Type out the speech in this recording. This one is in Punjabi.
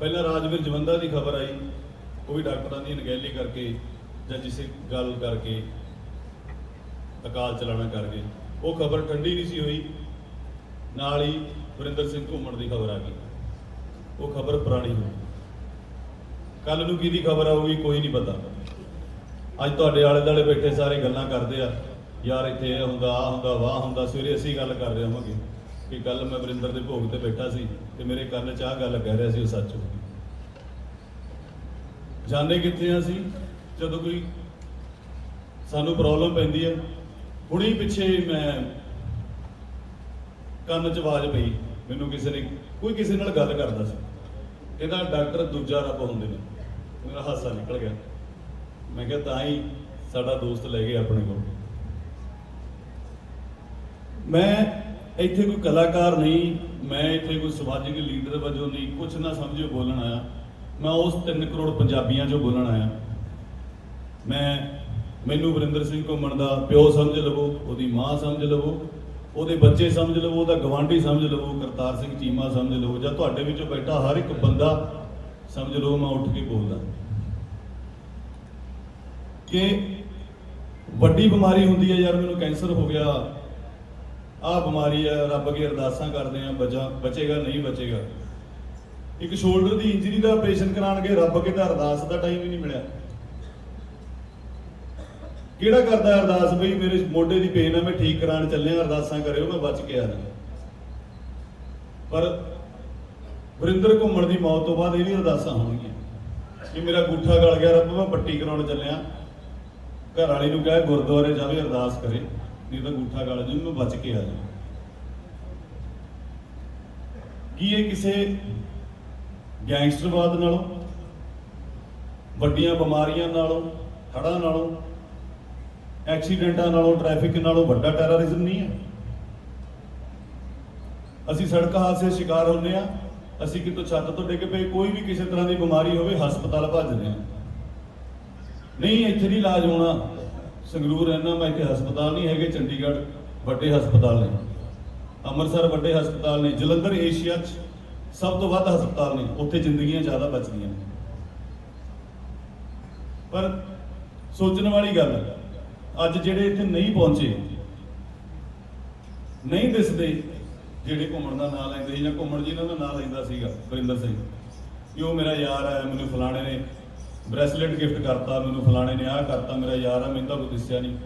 ਪਹਿਲਾਂ ਰਾਜਵੀਰ ਜਵੰਦਾ ਦੀ ਖਬਰ ਆਈ ਕੋਈ ਡਾਕਟਰਾਂ ਦੀ ਅਣਗਹਿਲੀ ਕਰਕੇ ਜਾਂ ਜਿਸੇ ਗੱਲ ਕਰਕੇ ਅਕਾਲ ਚਲਾਣਾ ਕਰਕੇ ਉਹ ਖਬਰ ਠੰਡੀ ਨਹੀਂ ਸੀ ਹੋਈ, ਨਾਲ ਹੀ ਵਰਿੰਦਰ ਸਿੰਘ ਘੁੰਮਣ ਦੀ ਖਬਰ ਆ ਗਈ। ਉਹ ਖਬਰ ਪੁਰਾਣੀ ਹੋ ਕੱਲ ਨੂੰ ਕਿਹਦੀ ਖਬਰ ਆਊਗੀ ਕੋਈ ਨਹੀਂ ਪਤਾ। ਅੱਜ ਤੁਹਾਡੇ ਆਲੇ ਦੁਆਲੇ ਬੈਠੇ ਸਾਰੇ ਗੱਲਾਂ ਕਰਦੇ ਆ, ਯਾਰ ਇੱਥੇ ਇਹ ਹੁੰਦਾ ਆ ਹੁੰਦਾ, ਵਾਹ ਹੁੰਦਾ, ਸਵੇਰੇ ਅਸੀਂ ਗੱਲ ਕਰ ਰਹੇ ਹੋਵਾਂਗੇ। ਕਿ ਕੱਲ ਮੈਂ ਵਰਿੰਦਰ ਦੇ ਭੋਗ ਤੇ ਬੈਠਾ ਸੀ ਤੇ ਮੇਰੇ ਕੰਨ 'ਚ ਆਹ ਗੱਲ ਕਹਿ ਰਿਹਾ ਸੀ ਉਹ ਸੱਚ ਹੋ ਗਈ। ਜਾਣੇ ਕਿੱਥੇ ਆ ਅਸੀਂ? ਜਦੋਂ ਕੋਈ ਸਾਨੂੰ ਪ੍ਰੋਬਲਮ ਪੈਂਦੀ ਹੈ ਹੁਣੀ ਪਿੱਛੇ ਮੈਂ ਕੰਨ 'ਚ ਆਵਾਜ਼ ਪਈ, ਮੈਨੂੰ ਕਿਸੇ ਨੇ, ਕੋਈ ਕਿਸੇ ਨਾਲ ਗੱਲ ਕਰਦਾ ਸੀ। ਕਹਿੰਦਾ, ਡਾਕਟਰ ਦੂਜਾ ਰੱਬ ਹੁੰਦੇ ਨੇ। ਮੇਰਾ ਹਾਸਾ ਨਿਕਲ ਗਿਆ। ਮੈਂ ਕਿਹਾ, ਤਾਂ ਹੀ ਸਾਡਾ ਦੋਸਤ ਲੈ ਗਏ ਆਪਣੇ ਕੋਲ। ਮੈਂ ਇੱਥੇ ਕੋਈ ਕਲਾਕਾਰ ਨਹੀਂ, ਮੈਂ ਇੱਥੇ ਕੋਈ ਸਮਾਜਿਕ ਲੀਡਰ ਵਜੋਂ ਨਹੀਂ ਕੁਝ ਨਾ ਸਮਝੋ ਬੋਲਣ ਆਇਆ। ਮੈਂ ਉਸ 3 ਕਰੋੜ ਪੰਜਾਬੀਆਂ 'ਚੋਂ ਬੋਲਣ ਆਇਆ। ਮੈਂ, ਮੈਨੂੰ ਵਰਿੰਦਰ ਸਿੰਘ ਘੁੰਮਣ ਦਾ ਪਿਓ ਸਮਝ ਲਵੋ, ਉਹਦੀ ਮਾਂ ਸਮਝ ਲਵੋ, ਉਹਦੇ ਬੱਚੇ ਸਮਝ ਲਵੋ, ਉਹਦਾ ਗਵਾਂਢੀ ਸਮਝ ਲਵੋ, ਕਰਤਾਰ ਸਿੰਘ ਚੀਮਾ ਸਮਝ ਲਵੋ, ਜਾਂ ਤੁਹਾਡੇ ਵਿੱਚੋਂ ਬੈਠਾ ਹਰ ਇੱਕ ਬੰਦਾ ਸਮਝ ਲਵੋ, ਮੈਂ ਉੱਠ ਕੇ ਬੋਲਦਾ। ਕਿ ਵੱਡੀ ਬਿਮਾਰੀ ਹੁੰਦੀ ਹੈ ਯਾਰ, ਮੈਨੂੰ ਕੈਂਸਰ ਹੋ ਗਿਆ ਆਹ ਬਿਮਾਰੀ ਆ, ਰੱਬ ਅੱਗੇ ਅਰਦਾਸਾਂ ਕਰਦੇ ਆ, ਬਚਾ, ਬਚੇਗਾ, ਨਹੀਂ ਬਚੇਗਾ। ਇੱਕ ਸ਼ੋਲਡਰ ਦੀ ਇੰਜਰੀ ਦਾ ਆਪਰੇਸ਼ਨ ਕਰਾਣਗੇ ਰੱਬ ਅੱਗੇ ਤਾਂ ਅਰਦਾਸ ਦਾ ਟਾਈਮ ਹੀ ਨਹੀਂ ਮਿਲਿਆ। ਕਿਹੜਾ ਕਰਦਾ ਅਰਦਾਸ ਬਈ, ਮੇਰੇ ਮੋਢੇ ਦੀ ਪੇਨ ਹੈ ਮੈਂ ਠੀਕ ਕਰਾਉਣ ਚੱਲਿਆ, ਅਰਦਾਸਾਂ ਕਰਿਓ, ਮੈਂ ਬਚ ਕੇ ਆ ਜਾਵਾਂ। ਪਰ ਵਰਿੰਦਰ ਘੁੰਮਣ ਦੀ ਮੌਤ ਤੋਂ ਬਾਅਦ ਇਹ ਵੀ ਅਰਦਾਸਾਂ ਹੋਣਗੀਆਂ। ਕਿ ਮੇਰਾ ਗੁੱਠਾ ਗਲ ਗਿਆ, ਰੱਬ ਮੈਂ ਪੱਟੀ ਕਰਾਉਣ ਚੱਲਿਆ। ਘਰ ਵਾਲੀ ਨੂੰ ਕਹੇ, ਗੁਰਦੁਆਰੇ ਜਾਵੇ ਅਰਦਾਸ ਕਰੇ। ਨਹੀਂ ਤਾਂ ਗੁੱਠਾ ਗਲ ਜੂ ਮੈਂ ਬਚ ਕੇ ਆ ਜਾਵਾਂ ਕੀ ਇਹ ਕਿਸੇ ਗੈਂਗਸਟਰਵਾਦ ਨਾਲੋਂ, ਵੱਡੀਆਂ ਬਿਮਾਰੀਆਂ ਨਾਲੋਂ, ਹੜ੍ਹਾਂ ਨਾਲੋਂ, ਐਕਸੀਡੈਂਟਾਂ ਨਾਲੋਂ, ਟ੍ਰੈਫਿਕ ਨਾਲੋਂ ਵੱਡਾ ਟੈਰਰਿਜ਼ਮ ਨਹੀਂ ਹੈ? ਅਸੀਂ ਸੜਕ ਹਾਦਸੇ ਸ਼ਿਕਾਰ ਹੁੰਦੇ ਆ ਅਸੀਂ ਕਿਤੋਂ ਛੱਤ ਤੋਂ ਡਿੱਗ ਪਏ, ਕੋਈ ਵੀ ਕਿਸੇ ਤਰ੍ਹਾਂ ਦੀ ਬਿਮਾਰੀ ਹੋਵੇ, ਹਸਪਤਾਲ ਭੱਜਦੇ ਆ ਨਹੀਂ, ਇੱਥੇ ਨਹੀਂ ਇਲਾਜ ਹੋਣਾ। ਸੰਗਰੂਰ ਰਹਿਣਾ ਮੈਂ ਇੱਥੇ ਹਸਪਤਾਲ ਨਹੀਂ ਹੈਗੇ, ਚੰਡੀਗੜ੍ਹ ਵੱਡੇ ਹਸਪਤਾਲ ਨੇ। ਅੰਮ੍ਰਿਤਸਰ ਵੱਡੇ ਹਸਪਤਾਲ ਨੇ, ਜਲੰਧਰ ਏਸ਼ੀਆ 'ਚ ਸਭ ਤੋਂ ਵੱਧ ਹਸਪਤਾਲ ਨੇ, ਉੱਥੇ ਜ਼ਿੰਦਗੀਆਂ ਜ਼ਿਆਦਾ ਬਚਦੀਆਂ ਨੇ। ਪਰ ਸੋਚਣ ਵਾਲੀ ਗੱਲ, ਅੱਜ ਜਿਹੜੇ ਇੱਥੇ ਨਹੀਂ ਪਹੁੰਚੇ, ਨਹੀਂ ਦਿਸਦੇ, ਜਿਹੜੇ ਘੁੰਮਣ ਦਾ ਨਾਂ ਲੈਂਦੇ ਸੀ ਜਾਂ ਘੁੰਮਣ ਜੀ ਦਾ ਨਾਂ ਲੈਂਦਾ ਸੀਗਾ, ਵਰਿੰਦਰ ਸਿੰਘ ਕਿ ਉਹ ਮੇਰਾ ਯਾਰ ਹੈ, ਮੈਨੂੰ ਫਲਾਣੇ ਨੇ ਬ੍ਰੈਸਲੇਟ ਗਿਫਟ ਕਰਤਾ, ਮੈਨੂੰ ਫਲਾਣੇ ਨੇ ਆਹ ਕਰਤਾ, ਮੇਰਾ ਯਾਰ ਆ, ਮੈਨੂੰ ਤਾਂ ਕੋਈ ਦਿਸਿਆ ਨਹੀਂ।